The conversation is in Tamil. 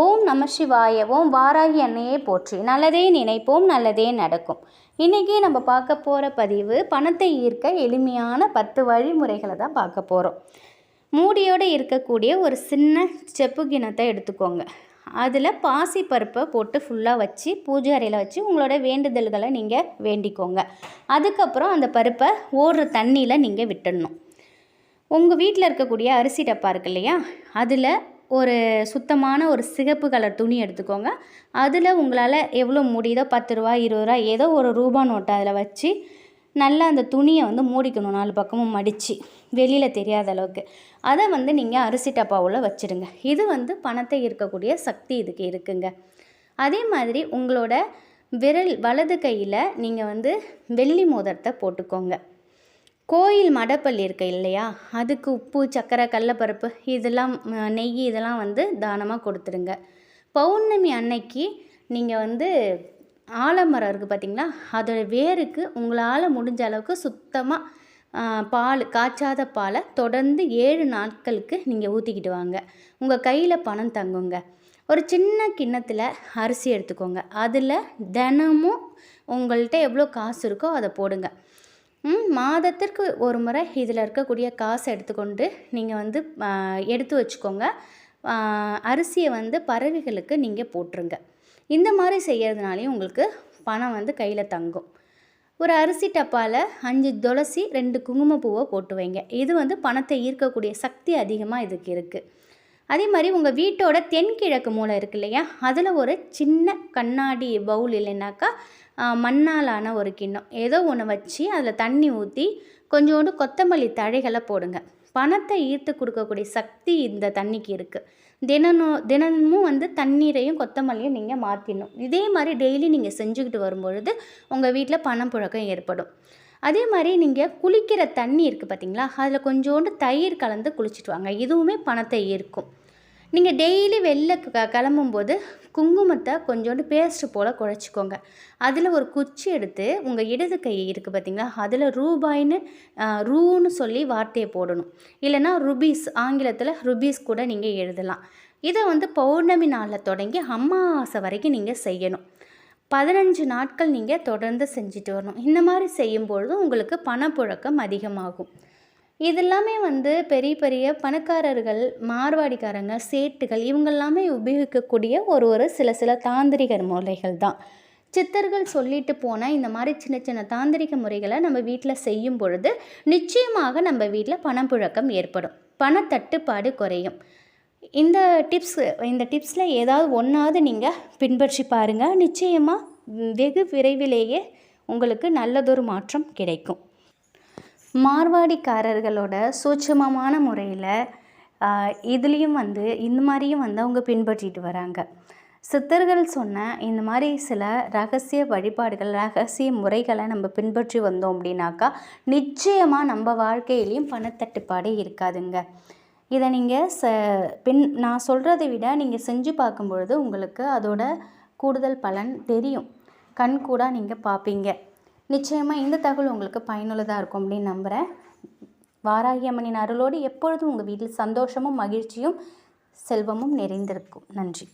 ஓம் நம சிவாய ஓம் வாராகி அன்னையே போற்றி. நல்லதே நினைப்போம் நல்லதே நடக்கும். இன்றைக்கி நம்ம பார்க்க போகிற பதிவு பணத்தை ஈர்க்க எளிமையான பத்து வழிமுறைகளை தான் பார்க்க போகிறோம் மூடியோடு இருக்கக்கூடிய ஒரு சின்ன செப்பு கிணத்தை எடுத்துக்கோங்க. அதில் பாசி பருப்பை போட்டு ஃபுல்லாக வச்சு பூஜை அறையில் வச்சு உங்களோட வேண்டுதல்களை நீங்கள் வேண்டிக்கோங்க. அதுக்கப்புறம் அந்த பருப்பை ஓடுற தண்ணியில் நீங்கள் விட்டுடணும். உங்கள் வீட்டில் இருக்கக்கூடிய அரிசி டப்பா இருக்கு இல்லையா? அதில் ஒரு சுத்தமான ஒரு சிகப்பு கலர் துணி எடுத்துக்கோங்க. அதில் உங்களால் எவ்வளோ முடியுதோ பத்து ரூபா இருபது ரூபா ஏதோ ஒரு ரூபா நோட்டை அதில் வச்சு நல்லா அந்த துணியை வந்து மூடிக்கணும் நாலு பக்கமும் மடித்து வெளியில் தெரியாத அளவுக்கு. அதை வந்து நீங்கள் அரிசி டப்பாவில் வச்சுடுங்க. இது வந்து பணத்தை இருக்கக்கூடிய சக்தி இதுக்கு இருக்குங்க. அதே மாதிரி உங்களோட விரல் வலது கையில் நீங்கள் வந்து வெள்ளி மோதிரத்தை போட்டுக்கோங்க. கோயில் மடப்பள்ளி இருக்கு இல்லையா? அதுக்கு உப்பு சக்கரை கடலப்பருப்பு இதெல்லாம் நெய் இதெல்லாம் வந்து தானமாக கொடுத்துருங்க பௌர்ணமி அன்னைக்கு நீங்கள் வந்து ஆலமரம் இருக்குது பார்த்தீங்களா அதோடய வேருக்கு உங்களால் முடிஞ்ச அளவுக்கு சுத்தமாக பால் காய்ச்சாத பாலை தொடர்ந்து ஏழு நாட்களுக்கு நீங்கள் ஊற்றிக்கிட்டு வாங்க. உங்கள் கையில் பணம் தங்குங்க. ஒரு சின்ன கிண்ணத்தில் அரிசி எடுத்துக்கோங்க. அதில் தினமும் உங்கள்கிட்ட எவ்வளோ காசு இருக்கோ அதை போடுங்க. மாதத்திற்கு ஒரு முறை இதில் இருக்கக்கூடிய காசை எடுத்துக்கொண்டு நீங்கள் வந்து எடுத்து வச்சுக்கோங்க. அரிசியை வந்து பறவைகளுக்கு நீங்கள் போட்டுருங்க. இந்த மாதிரி செய்கிறதுனாலையும் உங்களுக்கு பணம் வந்து கையில் தங்கும். ஒரு அரிசி டப்பாவில் அஞ்சு துளசி ரெண்டு குங்குமப்பூவை போட்டு வைங்க. இது வந்து பணத்தை ஈர்க்கக்கூடிய சக்தி அதிகமாக இதுக்கு இருக்குது அதே மாதிரி உங்கள் வீட்டோட தென்கிழக்கு மூலம் இருக்கு இல்லையா? அதில் ஒரு சின்ன கண்ணாடி பவுல் இல்லைனாக்கா மண்ணாலான ஒரு கிண்ணம். ஏதோ ஒன்று வச்சு அதில் தண்ணி ஊற்றி கொஞ்சோண்டு கொத்தமல்லி தழைகளை போடுங்க. பணத்தை ஈர்த்து கொடுக்கக்கூடிய சக்தி இந்த தண்ணிக்கு இருக்குது தினமும் தினமும் வந்து தண்ணீரையும் கொத்தமல்லியும் நீங்கள் மாற்றிடணும் இதே மாதிரி டெய்லி நீங்கள் செஞ்சுக்கிட்டு வரும்பொழுது உங்கள் வீட்டில் பணம் புழக்கம் ஏற்படும். அதே மாதிரி நீங்கள் குளிக்கிற தண்ணி இருக்குது பார்த்தீங்களா அதில் கொஞ்சோண்டு தயிர் கலந்து குளிச்சுட்டு வாங்க. இதுவுமே பணத்தை ஈர்க்கும். நீங்கள் டெய்லி வெளில க கிளம்பும்போது குங்குமத்தை கொஞ்சோண்டு பேஸ்ட் போல் குழச்சிக்கோங்க. அதில் ஒரு குச்சி எடுத்து உங்கள் இடது கை இருக்குது பார்த்தீங்களா அதில் ரூபாய்னு ரூன்னு சொல்லி வார்த்தையை போடணும். இல்லைன்னா ருபீஸ் ஆங்கிலத்தில் ருபீஸ் கூட நீங்கள் எழுதலாம். இதை வந்து பௌர்ணமி நாளில் தொடங்கி அம்மாவாசை வரைக்கும் நீங்கள் செய்யணும். பதினஞ்சு நாட்கள் நீங்கள் தொடர்ந்து செஞ்சுட்டு வரணும். இந்த மாதிரி செய்யும்பொழுது உங்களுக்கு பணப்புழக்கம் அதிகமாகும். இதெல்லாமே வந்து பெரிய பெரிய பணக்காரர்கள் மார்வாடிக்காரங்க சேட்டுகள் இவங்கெல்லாமே உபயோகிக்கக்கூடிய ஒரு ஒரு சில சில தாந்திரிக முறைகள் தான். சித்தர்கள் சொல்லிட்டு போனால் இந்த மாதிரி சின்ன சின்ன தாந்திரிக முறைகளை நம்ம வீட்டில் செய்யும் பொழுது நிச்சயமாக நம்ம வீட்டில் பணப்புழக்கம் ஏற்படும். பணத்தட்டுப்பாடு குறையும். இந்த டிப்ஸ் இந்த டிப்ஸில் ஏதாவது ஒன்றாவது நீங்கள் பின்பற்றி பாருங்கள் நிச்சயமாக வெகு விரைவிலேயே உங்களுக்கு நல்லதொரு மாற்றம் கிடைக்கும். மார்வாடிக்காரர்களோட சூட்சமமான முறையில் இதுலேயும் வந்து இந்த மாதிரியும் வந்து அவங்க பின்பற்றிட்டு வராங்க. சித்தர்கள் சொன்ன இந்த மாதிரி சில ரகசிய வழிபாடுகள் ரகசிய முறைகளை நம்ம பின்பற்றி வந்தோம் அப்படின்னாக்கா நிச்சயமாக நம்ம வாழ்க்கையிலையும் பணத்தட்டுப்பாடே இருக்காதுங்க. இதை நீங்கள் ச பின் நான் சொல்கிறதை விட நீங்கள் செஞ்சு பார்க்கும்பொழுது உங்களுக்கு அதோட கூடுதல் பலன் தெரியும். கண் கூட நீங்கள் பார்ப்பீங்க. நிச்சயமாக இந்த தகவல் உங்களுக்கு பயனுள்ளதாக இருக்கும் அப்படின்னு நம்புகிறேன் வாராகி அம்மனின் அருளோடு எப்பொழுதும் உங்கள் வீட்டில் சந்தோஷமும் மகிழ்ச்சியும் செல்வமும் நிறைந்திருக்கும். நன்றி.